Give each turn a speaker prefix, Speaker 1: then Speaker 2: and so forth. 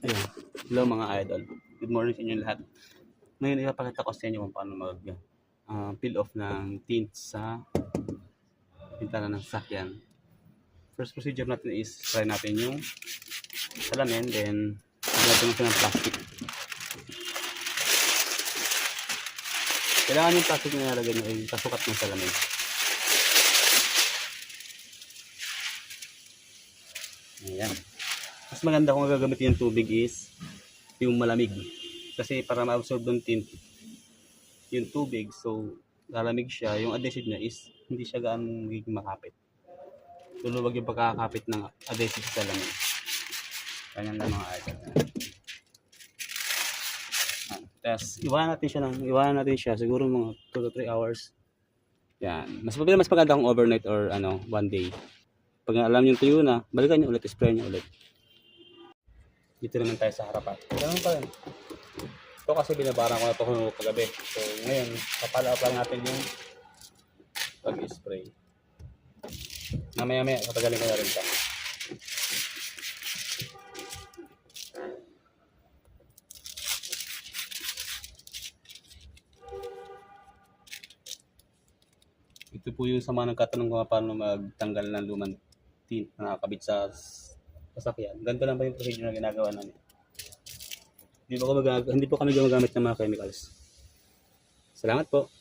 Speaker 1: Ayun. Hello mga idol. Good morning sa inyo lahat. Ngayon ipapakita ko sa inyo kung paano mag ah, peel off ng tint sa pintana ng sakyan. First procedure natin is try natin yung salamin then lagyan natin ng plastic. Kailangan yung plastic na nilagay nyo ay kasukat ng salamin. Ayan. Mas maganda kung gagamitin yung tubig is yung malamig. Kasi para ma-absorb ng tint yung tubig, so lalamig siya, yung adhesive niya is hindi siya gaano magiging makapit. Luluwag yung pagkakapit ng adhesive sa lamin. Ganyan lang mga idol. Ah, Tapos, iwanan natin siya ng, iwanan natin siya siguro mga 2 to 3 hours. Yan. Mas maganda, mas maganda kung overnight or ano, one day. Pag alam yung tuyo na, balikan nyo ulit, spray nyo ulit. Dito naman tayo sa harapan. Ganun pa rin. Ito kasi binabarang ko na ito kagabi. So ngayon, papala lang natin yung pag-spray. Mamaya maya, katagalin ko na rin ito. Ito po yung sa mga nagkatanong kung paano magtanggal ng lumang tint na nakakabit sa sasakyan. Ganito lang ba yung procedure na ginagawa namin? Hindi po, hindi po kami gumagamit ng mga chemicals. Salamat po.